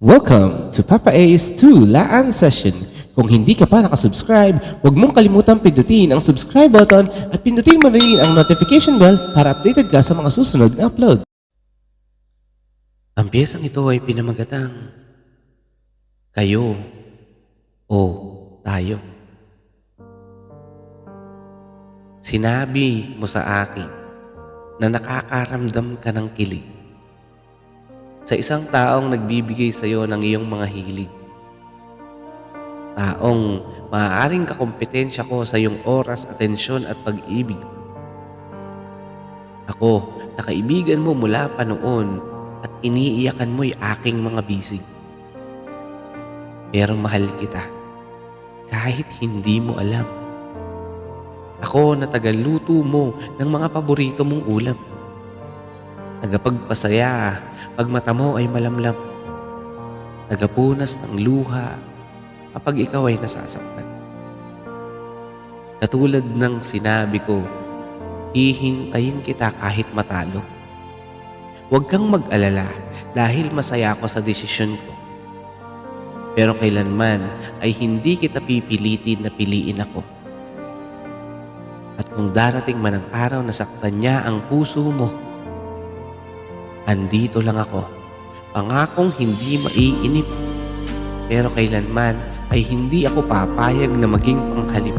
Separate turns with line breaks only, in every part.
Welcome to Papa A's 2 Laan Session. Kung hindi ka pa nakasubscribe, huwag mong kalimutan pindutin ang subscribe button at pindutin mo rin ang notification bell para updated ka sa mga susunod na upload.
Ang piyesang ito ay pinamagatang kayo o tayo. Sinabi mo sa akin na nakakaramdam ka ng kilig sa isang taong nagbibigay sa iyo ng iyong mga hilig. Taong maaaring kakompetensya ko sa iyong oras, atensyon at pag-ibig. Ako, na kaibigan mo mula pa noon at iniiyakan mo'y aking mga bisig. Pero mahal kita kahit hindi mo alam. Ako na tagaluto mo ng mga paborito mong ulam. Tagapagpasaya pag mata mo ay malamlam. Tagapunas ng luha kapag ikaw ay nasasaktan. Katulad ng sinabi ko, hihintayin kita kahit matalo. Huwag kang mag-alala dahil masaya ako sa desisyon ko. Pero kailanman ay hindi kita pipilitin na piliin ako. At kung darating man ang araw na saktan niya ang puso mo, andito lang ako. Pangakong hindi maiinip. Pero kailanman ay hindi ako papayag na maging panghalip.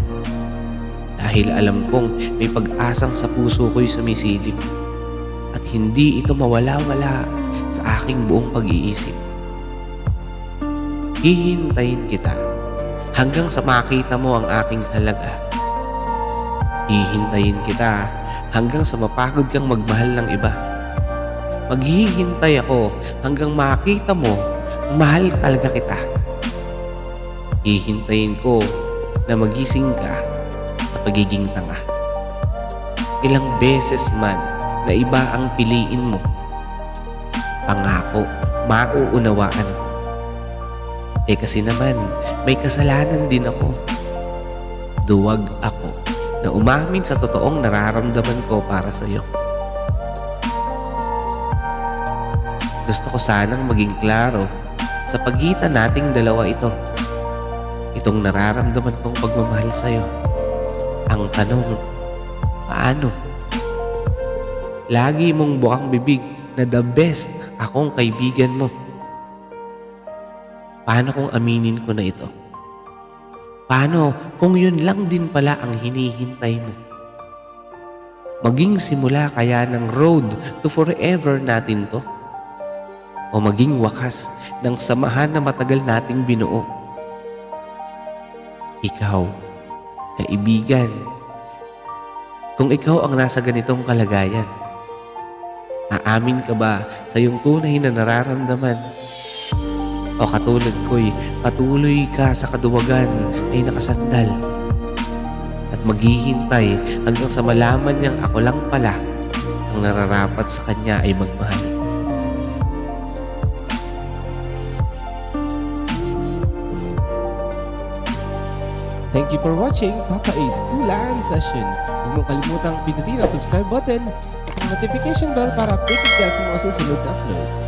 Dahil alam kong may pag-asang sa puso ko'y sumisilip at hindi ito mawala-wala sa aking buong pag-iisip. Hihintayin kita hanggang sa makita mo ang aking halaga. Hihintayin kita hanggang sa mapagod kang magmahal ng iba. Maghihintay ako hanggang makita mo mahal talaga kita. Hihintayin ko na magising ka sa pagiging tanga. Ilang beses man na iba ang piliin mo. Pangako, mauunawaan ko. Eh kasi naman, may kasalanan din ako. Duwag ako na umamin sa totoong nararamdaman ko para sa iyo. Gusto ko sanang maging klaro sa pagitan nating dalawa ito. Itong nararamdaman kong pagmamahal sa iyo. Ang tanong, paano? Lagi mong bukang bibig na the best akong kaibigan mo. Paano kung aminin ko na ito? Paano kung yun lang din pala ang hinihintay mo? Maging simula kaya ng road to forever natin to? O maging wakas ng samahan na matagal nating binuo? Ikaw, kaibigan, kung ikaw ang nasa ganitong kalagayan, aamin ka ba sa iyong tunay na nararamdaman? O katulad ko'y patuloy ka sa kaduwagan ay nakasandal at maghihintay hanggang sa malaman niyang ako lang pala ang nararapat sa kanya ay magmahal.
Thank you for watching Papa A's 2 Laan Session. Huwag mong kalimutang pindutin ang subscribe button at notification bell para updated ka sa mga susunod na upload.